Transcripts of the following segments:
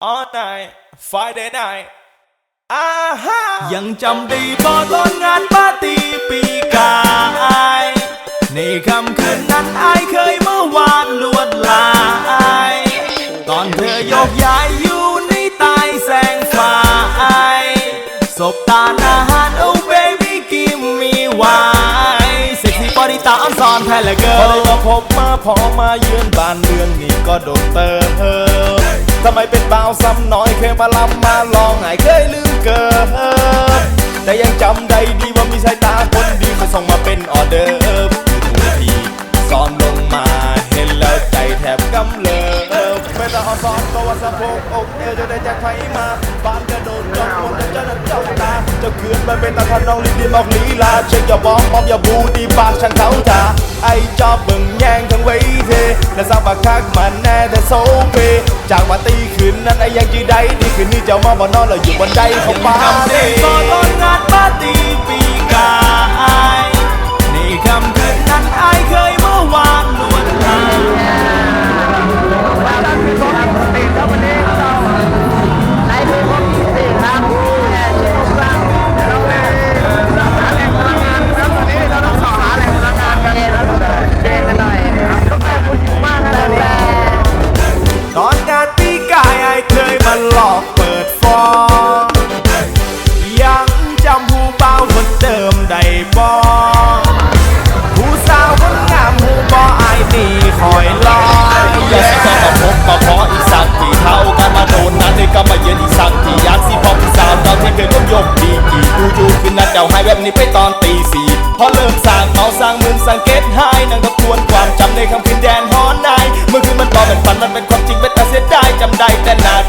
all night Friday night อาฮะยังจำได้บ่ตอนงานปาร์ตี้ปีกายในคำคืนนั้นอายเคยเมื่อวานลวดลาย ตอนเธอโยกย้ายอยู่ในใต้แสงไฟสบตาอาหาร oh baby give me wine เซ็กซี่บอดี้ตาอ่อนซอนแท้เหลือเกิพอได้มาพบมาพอมาเยือนบ้านเรือนนี่ก็โดนเติม ทำไมเป็นเบาซ้ำน้อยเคยมาลำมาลองไงเคยลืมเกินแต่ยังจำได้ดีว่ามีสายตาคนดีมาส่งมาเป็นออเดอร์คือทุกทีซ้อนลง ตาอ่อนซ้อนตัวสะโพกอกเอวจะได้จากใครมาบ้านกระโดดจ้องมนต์จะนั่นจ้องตาจะคืนมันเป็นตาทำนองลิ้นดีมอกลีลาเช็คอย่าบองมอมอย่าบูดีปากช่างเขาทาไอจอบเบิ่งแย่งทั้งเวทีและสร้างปากคักมันแน่แต่โซเปจากมาตีคืนนั้นไอยังจีได้ดีคืนนี้เจ้ามาบ่นอนแล้วอยู่บนไดของป้าจำได้บ่ตอนงานปาร์ตี้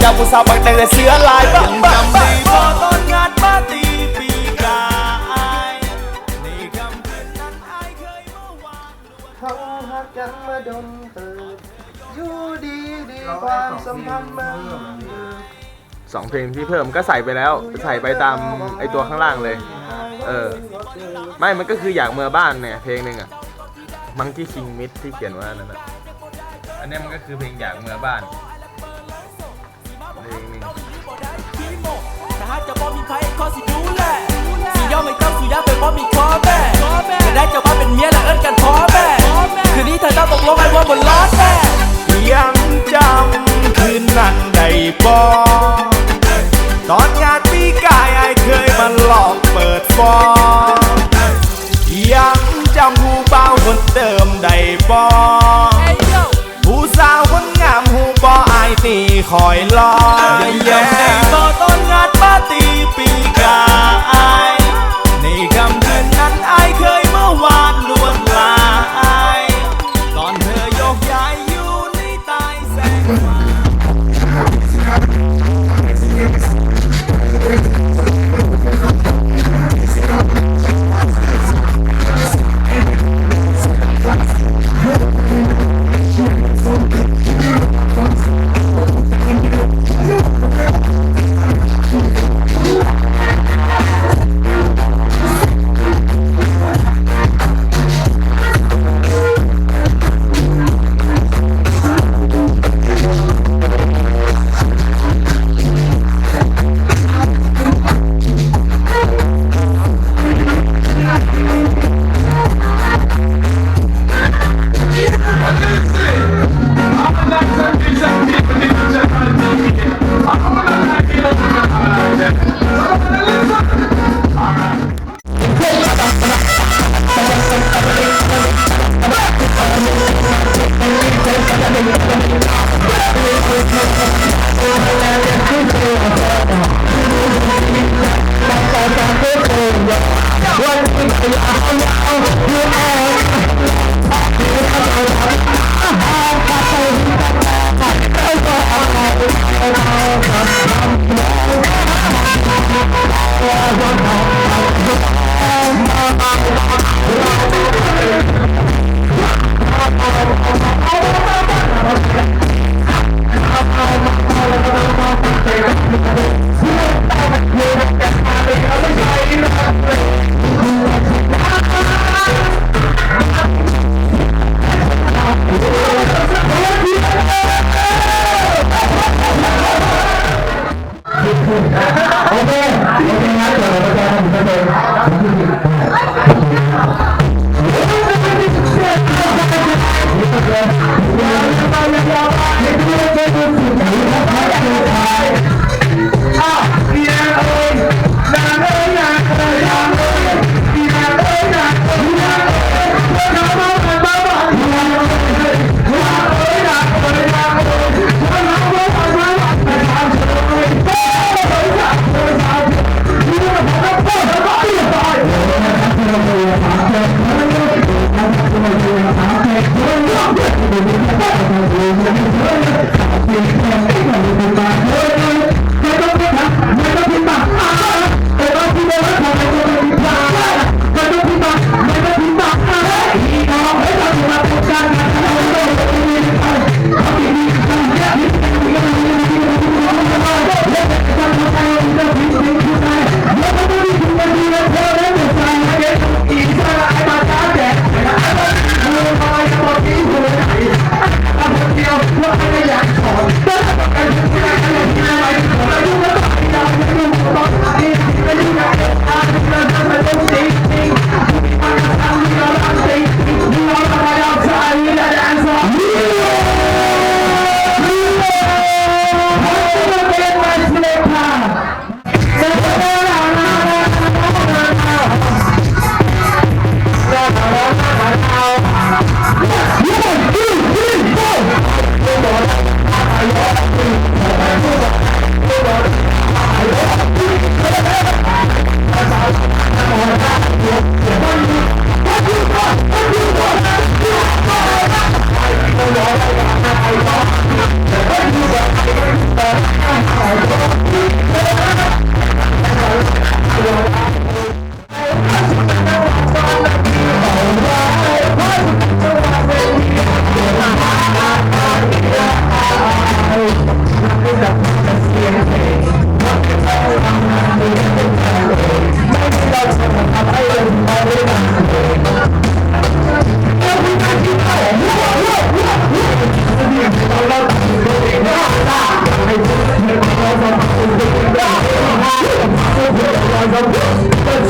จ้าผู้สาวบางแต่เสือลายบ้างบ้าจำบ้าได้บ่ตอนงานปาร์ตี้ปีกายในคำคืนนั้นอายเคยเมื่อวานเขาหักกันมาดนเติบอยู่ดีดีความสัมพันธ์มันสองเพลงที่เพิ่มก็ใส่ไปแล้ว ใส่ไปตามไอตัวข้างล่างเลย เออ ไม่มันก็คืออยากเมื่อบ้านเนี่ยเพลงหนึ่งอะมังกี้คิงมิดที่เขียนว่านั่นนะอันนี้มันก็คือเพลงอยากเมื่อบ้าน จะบ่มีไผขอสิดูแลสิยอมให้เจ้าสุยาไปบ่มีขอแม่จะได้เจ้ามาเป็นเมียและเอิ้นกันพ่อแม่คืนนี้เธอต้องตกลงไอ้ว่าบนล้อแม่ยังจำคืนนั้นได้บ่ตอนงานปีกายไอายเคยมาหลอกเปิดฟองยังจำผู้เบาคนเดิมได้บ่ผู้สาวคนงามหูบ่อายนี่คอยลอยยังได้บ่ Yeah. That's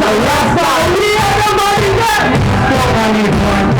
our last time we ever money back.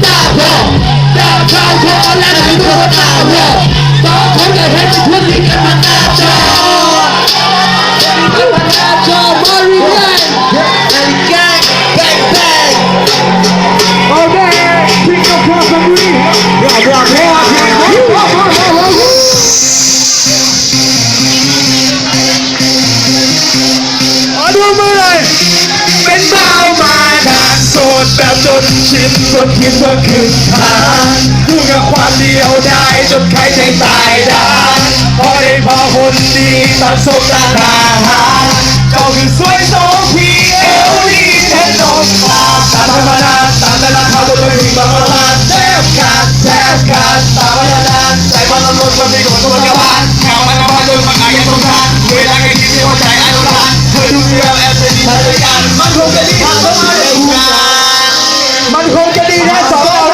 大风要穿过那么多的大风。 นชินจนคิดว่าคือทางดูกับความเดียวได้จนใครใจตายได้พอได้พอคนดีตัดสบตาหาเจ้าคือสวยโซพีเอลดีเทนนมมาตามธรรมดาตามแต่ละเขาตัวไม่มีบางประมาณแทบขาดแทบขาดตามวันนานใจมันละมุนคนดีกับคนกระบาลข่าวมันกระบาลโดนมันอายยังสงสารเวลาแค่คิดที่หัวใจอนุรักษ์เธอดูเดียวแอบเป็นดีเธอกันมันคงจะดีถ้าเธอมาเร็วกัน มันคงจะดีถ้าสอง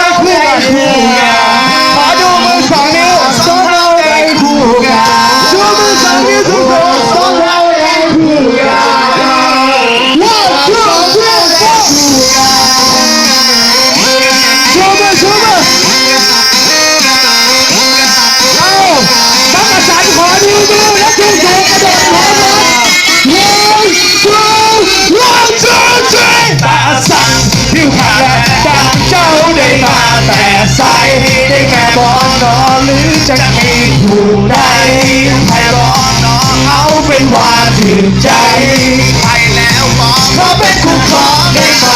บอนนอหรือจะมีผู้ใดแค่บอนนอเอาเป็นว่าถึงใจไปแล้วบอกเขาเป็นคู่ครองได้ไหม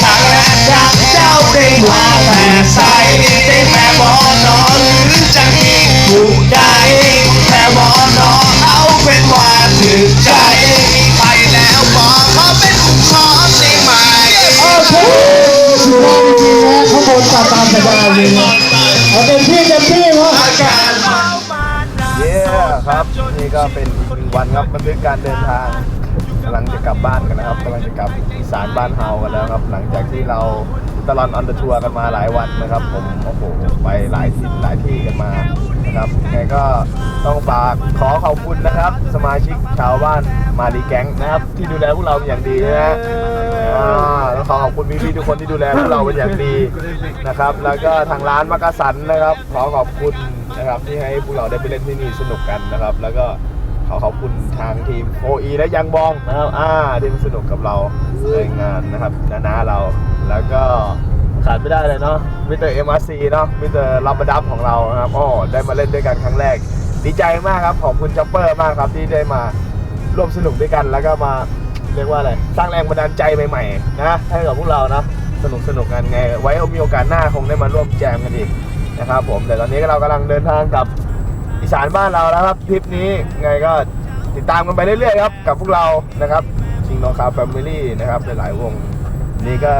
ขาดและดังเจ้าได้มาแต่ใส นี่ก็เป็นอีกหนึ่งวันครับบันทึกการเดินทางกำลังจะกลับบ้านกันนะครับกำลังจะกลับอีสานบ้านเฮากันแล้วครับ หลังจากที่เราตลอดออนเดอะทัวร์กันมาหลายวันนะครับ ผมโอ้โหไปหลายที่หลายที่กันมานะครับยังไงก็ต้องฝากขอขอบคุณนะครับ สมาชิกชาวบ้านมารีแก๊งนะครับ ที่ดูแลพวกเราเป็นอย่างดีนะฮะอ่าแล้วขอขอบคุณพี่ๆทุกคนที่ดูแลพวกเราเป็นอย่างดีนะครับ แล้วก็ทางร้านมักกะสันนะครับ ขอขอบคุณ นะครับที่ให้พวกเราได้ไปเล่นที่นี่สนุกกันนะครับ แล้วก็ขอขอบคุณทางทีมโออีและยังบองนะครับอ่าที่มาสนุกกับเราในงานนะครับน้าเรา แล้วก็ขาดไม่ได้เลยเนาะมิสเตอร์เอ็มอาร์ซีเนาะมิสเตอร์รับประดับของเรานะครับอ๋อได้มาเล่นด้วยกันครั้งแรก ดีใจมากครับขอบคุณช็อปเปอร์มากครับที่ได้มาร่วมสนุกด้วยกันแล้วก็มาเรียกว่าอะไรสร้างแรงบันดาลใจใหม่ๆนะให้กับพวกเรานะสนุกสนุกกันไง ไว้มีโอกาสหน้าคงได้มาร่วมแจมกันอีก นะครับผมแต่ตอนนี้เรากำลังเดินทางกลับอีสานบ้านเราแล้วครับทริปนี้ไงก็ติดตามกันไปเรื่อยๆครับกับพวกเรานะครับชิงโนคาแฟมิลี่นะครับหลายๆวงนี่ก็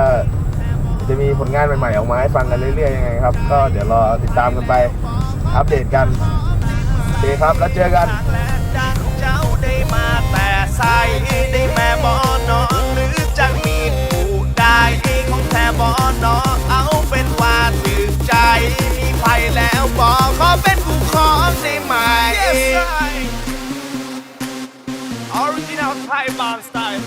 จะมีผลงานใหม่ๆออกมาให้ฟังกันเรื่อยๆยังไงครับ ก็เดี๋ยวรอติดตามกันไปอัปเดตกันโอเคครับแล้วเจอกันเจ้าได้มาแต่ใส่ได้แม่บอนอหรือจะมีผู้ได้ของแท้บอนอน ไปแล้วบอกขอเป็นผู้ขอได้ไหม yes, Original Thai Bomb Style